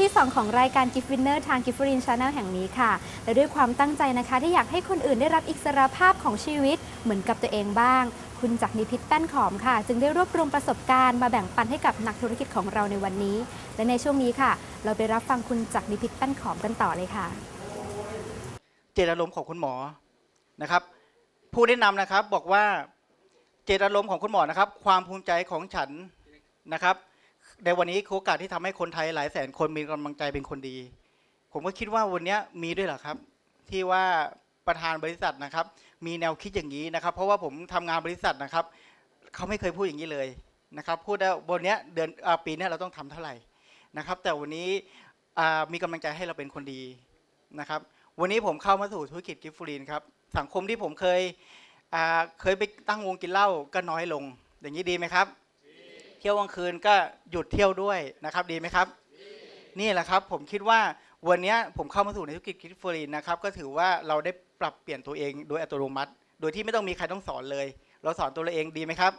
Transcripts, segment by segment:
ที่ 2 ของรายการ Gift Winner ทาง Gift f r i n Channel แห่งนี้ค่ะ และด้วยความตั้งใจนะคะ ที่อยากให้คนอื่นได้รับอิสรภาพของชีวิตเหมือนกับตัวเองบ้าง คุณจักรนิพิษแป้นขอมค่ะ จึงได้รวบรวมประสบการณ์มาแบ่งปันให้กับนักธุรกิจของเราในวันนี้ และในช่วงนี้ค่ะ เราไปรับฟังคุณจักรนิพิษแป้นขอมกันต่อเลยค่ะ เจตอารมณ์ของคุณหมอนะครับ ผู้แนะนำนะครับบอกว่าเจตอารมณ์ของคุณหมอนะครับ ความภูมิใจของฉันนะครับ ในวันนี้โอกาสที่ทำให้คนไทยหลายแสนคนมีกำลังใจเป็นคนดี ผมก็คิดว่าวันนี้มีด้วยเหรอครับ ที่ว่าประธานบริษัทนะครับ มีแนวคิดอย่างนี้นะครับ เพราะว่าผมทำงานบริษัทนะครับเขาไม่เคยพูดอย่างนี้เลยนะครับ พูดได้บนนี้เดือนอปีนี้เราต้องทำเท่าไหร่นะครับ แต่วันนี้มีกำลังใจให้เราเป็นคนดีนะครับ วันนี้ผมเข้ามาสู่ธุรกิจกิฟต์ฟรีนครับสังคมที่ผมเคยเคยไปตั้งวงกินเหล้าก็น้อยลง อย่างนี้ดีไหมครับ เที่ยวกลางคืนก็หยุดเที่ยวด้วยนะครับ ดีไหมครับ นี่แหละครับผมคิดว่าวันนี้ผมเข้ามาสู่ในธุรกิจกิฟต์ฟรีนนะครับก็ถือว่าเราได้ปรับเปลี่ยนตัวเองโดยอัตโนมัติ โดยที่ไม่ต้องมีใครต้องสอนเลย เราสอนตัวเราเองดีไหมครับ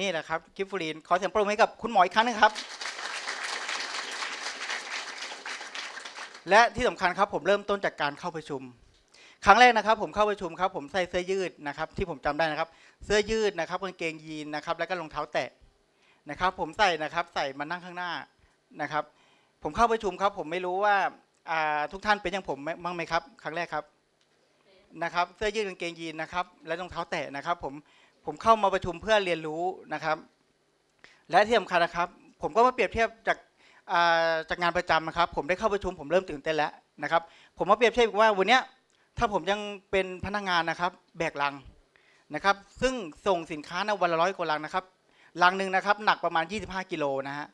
นี่แหละครับกิฟต์ฟรีนขอเสียงปรบมือให้กับคุณหมออีกครั้งนึงครับ และที่สำคัญครับผมเริ่มต้นจากการเข้าประชุมครั้งแรกนะครับผมเข้าประชุมครับผมใส่เสื้อยืดนะครับที่ผมจำได้นะครับ เสื้อยืดนะครับกางเกงยีนนะครับแล้วก็รองเท้าแตะ นะครับ ผมใส่นะครับใส่มานั่งข้างหน้านะครับ ผมเข้าประชุมครับ ผมไม่รู้ว่าทุกท่านเป็นอย่างผมบ้างไหมครับ ครั้งแรกครับนะครับเสื้อยืดกางเกงยีนนะครับ และรองเท้าแตะนะครับ ผมผมเข้ามาประชุมเพื่อเรียนรู้นะครับ และที่สำคัญนะครับ ผมก็มาเปรียบเทียบจากจากงานประจำนะครับ ผมได้เข้าประชุมผมเริ่มตื่นเต้นแล้วนะครับ ผมมาเปรียบเทียบว่าวันนี้ถ้าผมยังเป็นพนักงานนะครับ แบกลังนะครับ ซึ่งส่งสินค้านะวันละร้อยกว่าลังนะครับ ลังหนึ่งนะครับหนักประมาณ 25 กิโลนะฮะ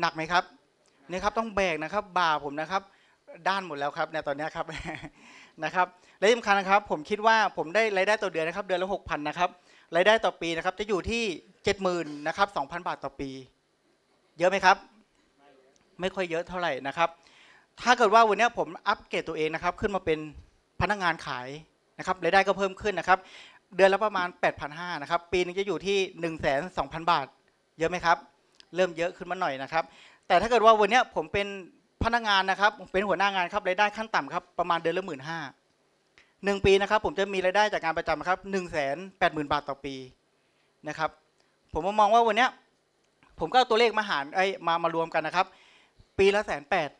หนักไหมครับเนี่ยครับต้องแบกนะครับบ่าผมนะครับ ด้านหมดแล้วครับเนี่ยตอนนี้ครับนะครับและสำคัญนะครับ ผมคิดว่าผมได้รายได้ต่อเดือนนะครับ เดือนละหกพันนะครับรายได้ต่อปีนะครับ จะอยู่ที่เจ็ดหมื่นนะครับสองพันบาทต่อปี เยอะไหมครับ ไม่ค่อยเยอะเท่าไหร่นะครับ ถ้าเกิดว่าวันนี้ผมอัปเกรดตัวเองนะครับ ขึ้นมาเป็นพนักงานขายนะครับรายได้ก็เพิ่มขึ้นนะครับ เดือนละประมาณ 8,500นะครับ ปีนึงจะอยู่ที่ 120,000 บาท เยอะไหมครับ เริ่มเยอะขึ้นมาหน่อยนะครับ แต่ถ้าเกิดว่าวันนี้ผมเป็นพนักงานนะครับ เป็นหัวหน้างานครับ รายได้ขั้นต่ำครับ ประมาณเดือนละหมื่นห้าหนึ่งปีนะครับ ผมจะมีรายได้จากงานประจำครับหนึ่งแสนแปดหมื่นบาทต่อปีนะครับ ผมมองว่าวันนี้ผมก็เอาตัวเลขมาหารไอ้ยมามารวมกันนะครับ ปีละแสนแปด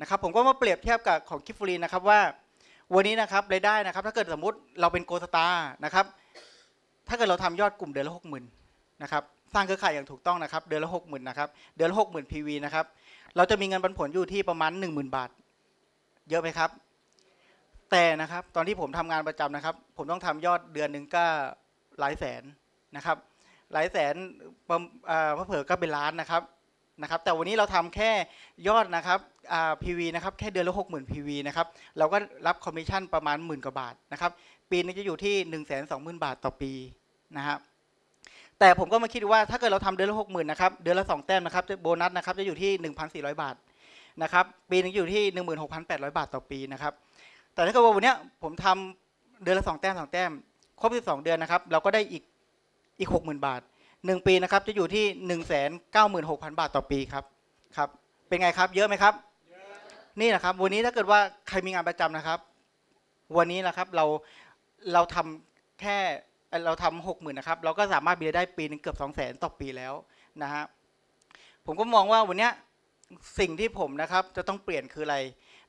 นะครับ ผมก็มาเปรียบเทียบกับของคิฟฟรีนะครับว่า วันนี้นะครับรายได้นะครับ ถ้าเกิดสมมติเราเป็นโกสตาร์นะครับ ถ้าเกิดเราทำยอดกลุ่มเดือนละหกหมื่นนะครับสร้างเครือข่ายอย่างถูกต้องนะครับ เดือนละหกหมื่นนะครับเดือนละหกหมื่นพีวีนะครับเราจะมีเงินปันผลอยู่ที่ประมาณหนึ่งหมื่นบาท เยอะไหมครับ แต่นะครับตอนที่ผมทำงานประจำนะครับ ผมต้องทำยอดเดือนหนึ่งก็หลายแสนนะครับ หลายแสนเอ่อเผื่อก็เป็นล้านนะครับ นะครับแต่วันนี้เราทำแค่ยอดนะครับอ่า PV นะครับแค่เดือนละหกหมื่น PV นะครับเราก็รับคอมมิชชั่นประมาณหมื่นกว่าบาทนะครับปีนึงจะอยู่ที่1นึ่งแสนสองหมื่นบาทต่อปีนะครับแต่ผมก็มาคิดว่าถ้าเกิดเราทำเดือนละหกหมื่นนะครับเดือนละสองแต้มนะครับจะโบนัสนะครับจะอยู่ที่ 1,400 บาทนะครับปีนึงอยู่ที่ 16,800 บาทต่อปีนะครับแต่ถ้าเกิดว่าวันนี้ผมทำเดือนละสองแต้มสองแต้มครบ12 เดือนนะครับเราก็ได้อีกอีก60,000บาท หนึ่งปีนะครับจะอยู่ที่หนึ่งแสนเก้าหมื่นหกพันบาทต่อปีครับครับ เป็นไงครับ เยอะไหมครับ นี่นะครับ วันนี้ถ้าเกิดว่าใครมีงานประจำนะครับ วันนี้นะครับเราเราทำแค่เอ่อเราทำหกหมื่นนะครับ เราก็สามารถมีรายได้ปีหนึงเกือบสองแสนต่อปีแล้วนะฮะผมก็มองว่าวันเนี้ยสิ่งที่ผมนะครับจะต้องเปลี่ยนคืออะไร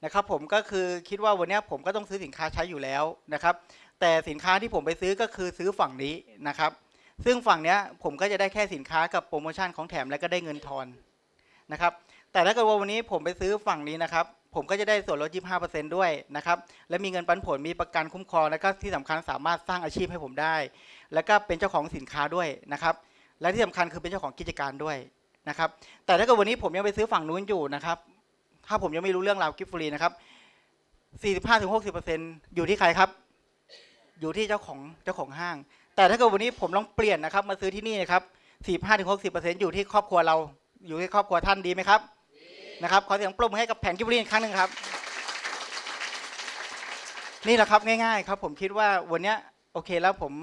นะครับ ผมก็คือคิดว่าวันเนี้ยผมก็ต้องซื้อสินค้าใช้อยู่แล้วนะครับ แต่สินค้าที่ผมไปซื้อก็คือซื้อฝั่งนี้นะครับ ซึ่งฝั่งเนี้ยผมก็จะได้แค่สินค้ากับโปรโมชั่นของแถมแล้วก็ได้เงินทอนนะครับ แต่ถ้าเกิดว่าวันนี้ผมไปซื้อฝั่งนี้นะครับ ผมก็จะได้ส่วนลด 25%ด้วยนะครับ และมีเงินปันผล มีประกันคุ้มครอง แล้วก็ที่สำคัญสามารถสร้างอาชีพให้ผมได้ แล้วก็เป็นเจ้าของสินค้าด้วยนะครับ และที่สำคัญคือเป็นเจ้าของกิจการด้วยนะครับ แต่ถ้าเกิดวันนี้ผมยังไปซื้อฝั่งนู้นอยู่นะครับ ถ้าผมยังไม่รู้เรื่องราวกิฟต์ฟรีนะครับ 45-60%อยู่ที่ใครครับ อยู่ที่เจ้าของเจ้าของห้าง แต่ถ้าเกิดวันนี้ผมลองเปลี่ยนนะครับ มาซื้อที่นี่นะครับ45-60%อร์เซ็นต์อยู่ที่ครอบครัวเรา อยู่ที่ครอบครัวท่านดีไหมครับ นะครับ ขอเสียงปรบมือให้กับแผงกิฟต์ฟรีอีกครั้งหนึ่งครับ นี่แหละครับง่ายๆครับ ผมคิดว่าวันนี้โอเคแล้วผม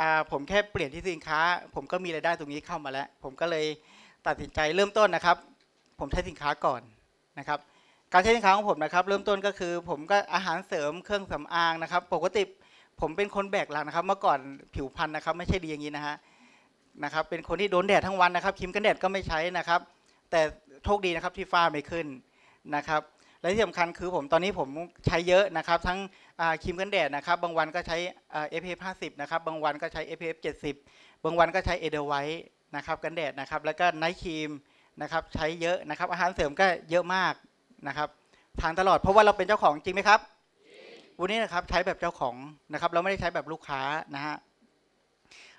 อ่าผมแค่เปลี่ยนที่สินค้า ผมก็มีรายได้ตรงนี้เข้ามาแล้ว ผมก็เลยตัดสินใจเริ่มต้นนะครับ ผมใช้สินค้าก่อนนะครับ การใช้สินค้าของผมนะครับ เริ่มต้นก็คือ ผมก็อาหารเสริมเครื่องสำอางนะครับ ปกติ ผมเป็นคนแบกหลังนะครับ เมื่อก่อนผิวพรรณนะครับ ไม่ใช่ดีอย่างนี้นะฮะนะครับ เป็นคนที่โดนแดดทั้งวันนะครับครีมกันแดดก็ไม่ใช้นะครับ แต่โชคดีนะครับที่ฝ้าไม่ขึ้นนะครับ และที่สำคัญคือผมตอนนี้ผมใช้เยอะนะครับ ทั้งครีมกันแดดนะครับ บางวันก็ใช้อ่า SPF 50นะครับ บางวันก็ใช้ SPF 70 บางวันก็ใช้เอเดอร์ไวท์นะครับกันแดดนะครับ แล้วก็ไนท์ครีมนะครับใช้เยอะนะครับ อาหารเสริมก็เยอะมากนะครับทานตลอดเพราะว่าเราเป็นเจ้าของจริงไหมครับ วันนี้นะครับใช้แบบเจ้าของนะครับ เราไม่ได้ใช้แบบลูกค้านะฮะ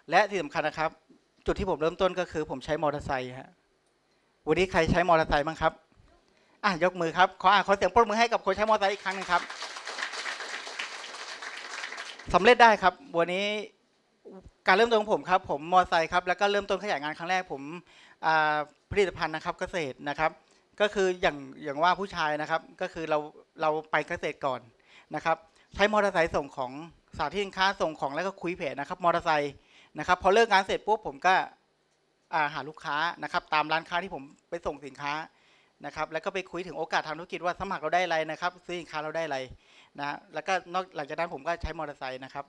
และที่สำคัญนะครับ จุดที่ผมเริ่มต้นก็คือ ผมใช้มอเตอร์ไซค์ฮะวันนี้ใครใช้มอเตอร์ไซค์บ้างครับอะยกมือครับขออะขอเสียงปรบมือให้กับคนใช้มอเตอร์ไซค์อีกครั้งหนึงครับสำเร็จได้ครับ วันนี้การเริ่มต้นของผมครับ ผมมอเตอร์ไซค์ครับแล้วก็เริ่มต้นขยายงานครั้งแรกผมผลิตภัณฑ์นะครับเกษตรนะครับ ก็คืออย่างอย่างว่าผู้ชายนะครับ ก็คือเราเราไปเกษตรก่อน นะครับใช้มอเตอร์ไซค์ส่งของสาธิตสินค้าส่งของแล้วก็คุยเพจนะครับมอเตอร์ไซค์นะครับพอเลิกงานเสร็จปุ๊บผมก็หาลูกค้านะครับตามร้านค้าที่ผมไปส่งสินค้านะครับแล้วก็ไปคุยถึงโอกาสทางธุรกิจว่าสมัครเราได้อะไรนะครับ ซื้อสินค้าเราได้อะไรนะแล้วก็นอกหลังจากนั้นผมก็ใช้มอเตอร์ไซค์นะครับ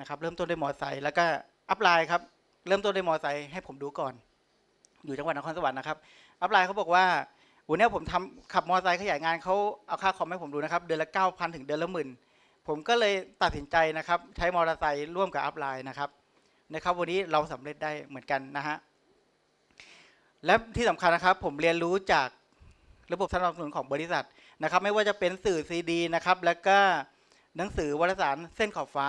นะครับเริ่มต้นด้วยมอเตอร์ไซค์แล้วก็อัพไลน์ครับเริ่มต้นด้วยมอเตอร์ไซค์ให้ผมดูก่อน อยู่จังหวัดนครสวรรค์นะครับอัพไลน์เขาบอกว่า วันนี้ผมทำขับมอเตอร์ไซค์ขยายงานเขาเอาค่าคอมให้ผมดูนะครับ เดือนละ 9,000 ถึงเดือนละหมื่นผมก็เลยตัดสินใจนะครับ ใช้มอเตอร์ไซค์ร่วมกับอัพไลน์นะครับนะครับวันนี้เราสำเร็จได้เหมือนกันนะฮะและที่สำคัญนะครับผมเรียนรู้จากระบบสนับสนุนของบริษัทนะครับ ไม่ว่าจะเป็นสื่อซีดีนะครับ แล้วก็หนังสือวารสารเส้นขอบฟ้า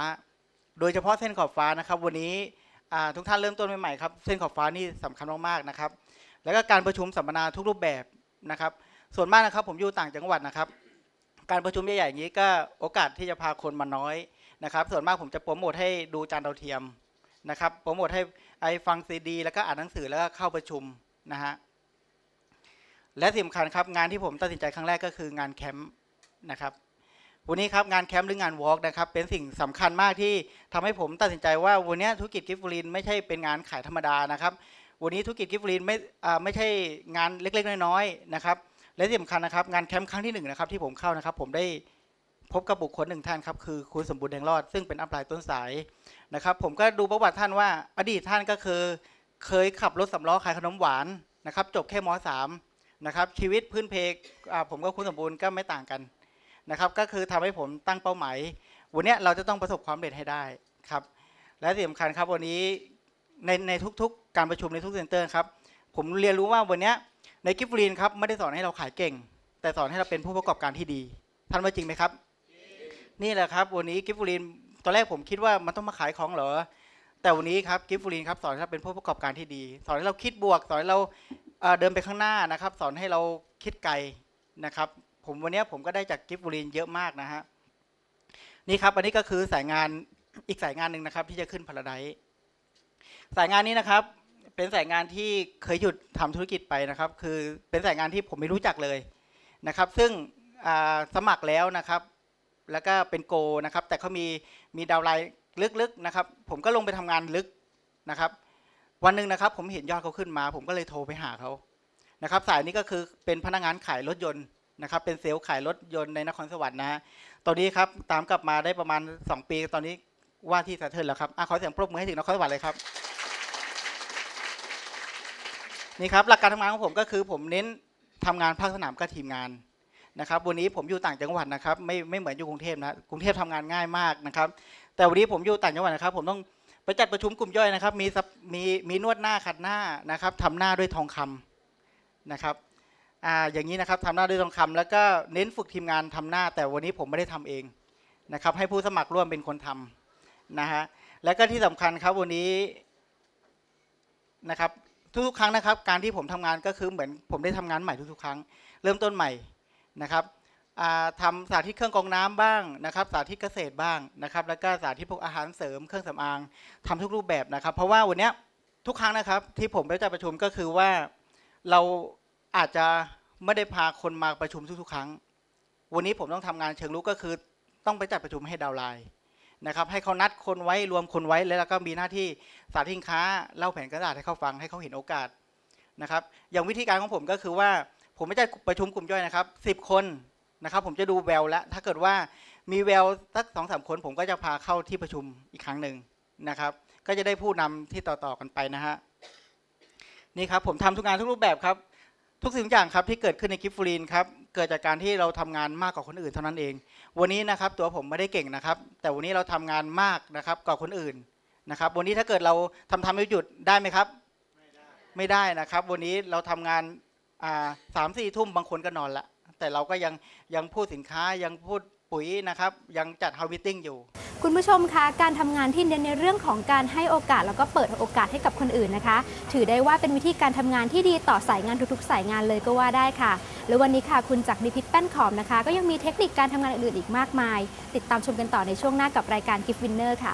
โดยเฉพาะเส้นขอบฟ้านะครับ วันนี้ทุกท่านเริ่มต้นใหม่ๆครับเส้นขอบฟ้านี่สำคัญมากๆนะครับ แล้วก็การประชุมสัมมนาทุกรูปแบบ นะครับ ส่วนมากนะครับผมอยู่ต่างจังหวัดนะครับ การประชุมใหญ่ๆอย่างนี้ก็โอกาสที่จะพาคนมาน้อยนะครับ ส่วนมากผมจะโปรโมทให้ดูจานดาวเทียมนะครับโปรโมทให้ไอฟังซีดี แล้วก็อ่านหนังสือแล้วก็เข้าประชุมนะฮะและสำคัญครับงานที่ผมตัดสินใจครั้งแรกก็คืองานแคมป์นะครับวันนี้ครับงานแคมป์หรืองานวอล์กนะครับเป็นสิ่งสำคัญมากที่ทำให้ผมตัดสินใจว่าวันนี้ธุรกิจกิฟต์ฟรีนไม่ใช่เป็นงานขายธรรมดานะครับ วันนี้ธุรกิจกิฟต์ฟรีนไม่ไม่ใช่งานเล็กๆ น้อยๆนะครับ และที่สำคัญนะครับงานแคมป์ครั้งที่หนึ่งนะครับที่ผมเข้านะครับ ผมได้พบกับบุคคลหนึ่งท่านครับคือคุณสมบูรณ์แดงรอด ซึ่งเป็นอัพไลน์ต้นสายนะครับผมก็ดูประวัติท่านว่าอดีตท่านก็คือ เคยขับรถสำล้อขายขนมหวานนะครับจบแค่มสามนะครับชีวิตพื้นเพอ่าผมกับคุณสมบูรณ์ก็ไม่ต่างกันนะครับก็คือทำให้ผมตั้งเป้าหมาย วันนี้เราจะต้องประสบความสำเร็จให้ได้ครับและที่สำคัญครับวันนี้ ในในทุกๆ การประชุมในทุกเซ็นเตอร์ครับผมเรียนรู้ว่าวันนี้ในกิฟต์ลีนครับไม่ได้สอนให้เราขายเก่ง แต่สอนให้เราเป็นผู้ประกอบการที่ดีท่านว่าจริงไหมครับ นี่แหละครับ วันนี้กิฟต์ลีนตอนแรกผมคิดว่ามันต้องมาขายของเหรอแต่วันนี้ครับกิฟต์ลีนครับสอนให้เราเป็นผู้ประกอบการที่ดี สอนให้เราคิดบวก สอนให้เราเดินไปข้างหน้านะครับ สอนให้เราคิดไกลนะครับ ผมวันนี้ผมก็ได้จากกิฟต์ลีนเยอะมากนะฮะนี่ครับอันนี้ก็คือสายงานอีกสายงานหนึ่งนะครับ ที่จะขึ้นพาราได สายงานนี้นะครับ เป็นสายงานที่เคยหยุดทำธุรกิจไปนะครับ คือเป็นสายงานที่ผมไม่รู้จักเลยนะครับ ซึ่งสมัครแล้วนะครับ แล้วก็เป็นโกนะครับ แต่เขามีมีดาวไลน์ลึกๆนะครับ ผมก็ลงไปทำงานลึกนะครับ วันหนึ่งนะครับ ผมเห็นยอดเขาขึ้นมา ผมก็เลยโทรไปหาเขานะครับ สายนี้ก็คือเป็นพนักงานขายรถยนต์นะครับ เป็นเซลล์ขายรถยนต์ในนครสวรรค์นะตอนนี้ครับตามกลับมาได้ประมาณ 2 ปี ตอนนี้ว่าที่สาเทินแล้วครับอขอเสียงปรบมือให้ถึงนครสวรรค์เลยครับ นี่ครับหลักการทำงานของผมก็คือผมเน้นทำงานภาคสนามกับทีมงานนะครับวันนี้ผมอยู่ต่างจังหวัดนะครับไม่ไม่เหมือนอยู่กรุงเทพนะกรุงเทพทำงานง่ายมากนะครับ แต่วันนี้ผมอยู่ต่างจังหวัดนะครับ ผมต้องไปจัดประชุมกลุ่มย่อยนะครับ มีมีมีนวดหน้าขัดหน้านะครับทำหน้าด้วยทองคำนะครับอ่าอย่างนี้นะครับทำหน้าด้วยทองคำแล้วก็เน้นฝึกทีมงานทำหน้า แต่วันนี้ผมไม่ได้ทำเองนะครับ ให้ผู้สมัครร่วมเป็นคนทำนะฮะแล้วก็ที่สำคัญครับวันนี้นะครับ ทุกๆ ครั้งนะครับ การที่ผมทำงานก็คือเหมือนผมได้ทำงานใหม่ทุกๆ ครั้ง เริ่มต้นใหม่นะครับอ่าทำสาธิตเครื่องกรองน้ำบ้างนะครับ สาธิตเกษตรบ้างนะครับ แล้วก็สาธิตพวกอาหารเสริมเครื่องสำอางทำทุกรูปแบบนะครับ เพราะว่าวันนี้ทุกครั้งนะครับ ที่ผมไปจัดประชุมก็คือว่าเราอาจจะไม่ได้พาคนมาประชุมทุกๆ ครั้ง วันนี้ผมต้องทำงานเชิงลุกก็คือต้องไปจัดประชุมให้ดาวไลน์ นะครับให้เขานัดคนไว้รวมคนไว้แล้วก็มีหน้าที่สาธิตสินค้าเล่าแผนกระดาษให้เขาฟังให้เขาเห็นโอกาสนะครับ อย่างวิธีการของผมก็คือว่าผมไม่จะประชุมกลุ่มย่อยนะครับสิบคนนะครับ ผมจะดูแววแล้วถ้าเกิดว่ามีแววสักสองสามคน ผมก็จะพาเข้าที่ประชุมอีกครั้งหนึ่งนะครับ ก็จะได้ผู้นำที่ต่อๆกันไปนะฮะนี่ครับผมทำทุกงานทุกรูปแบบครับ ทุกสิ่งทุกอย่างครับที่เกิดขึ้นในกิฟฟรีนครับ เกิดจากการที่เราทำงานมากกว่าคนอื่นเท่านั้นเอง วันนี้นะครับตัวผมไม่ได้เก่งนะครับ แต่วันนี้เราทำงานมากนะครับกว่าคนอื่นนะครับ วันนี้ถ้าเกิดเราทำทำไม่หยุดได้ไหมครับ ไม่ได้นะครับ วันนี้เราทำงานอ่าสามสี่ทุ่มบางคนก็นอนละแต่เราก็ยังยังพูดสินค้ายังพูดปุ๋ยนะครับ ยังจัดฮาวิตติ้งอยู่ คุณผู้ชมคะการทำงานที่เน้นในเรื่องของการให้โอกาสแล้วก็เปิดโอกาสให้กับคนอื่นนะคะ ถือได้ว่าเป็นวิธีการทำงานที่ดีต่อสายงานทุกๆ สายงานเลยก็ว่าได้ค่ะ แล้ววันนี้ค่ะคุณจากนิพิษแป้นขอมนะคะ ก็ยังมีเทคนิคการทำงานอื่นๆอีกมากมาย ติดตามชมกันต่อในช่วงหน้ากับรายการ Gift Winner ค่ะ